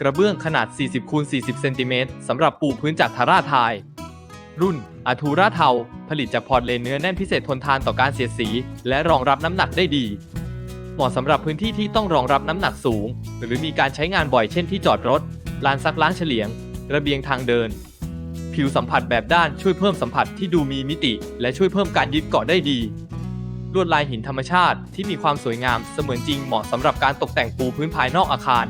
กระเบื้องขนาด 40คูณ40 เซนติเมตรสำหรับปูพื้นจากทาราไทย รุ่นอาทูราเทา ผลิตจากพอร์ตเลนเนื้อแน่นพิเศษทนทานต่อการเสียดสี และรองรับน้ำหนักได้ดี เหมาะสำหรับพื้นที่ที่ต้องรองรับน้ำหนักสูง หรือมีการใช้งานบ่อยเช่นที่จอดรถ ลานซักล้างเฉลียง ระเบียงทางเดิน ผิวสัมผัสแบบด้านช่วยเพิ่มสัมผัสที่ดูมีมิติ และช่วยเพิ่มการยึดเกาะได้ดี ลวดลายหินธรรมชาติที่มีความสวยงามเสมือนจริงเหมาะสำหรับการตกแต่งปูพื้นภายนอกอาคาร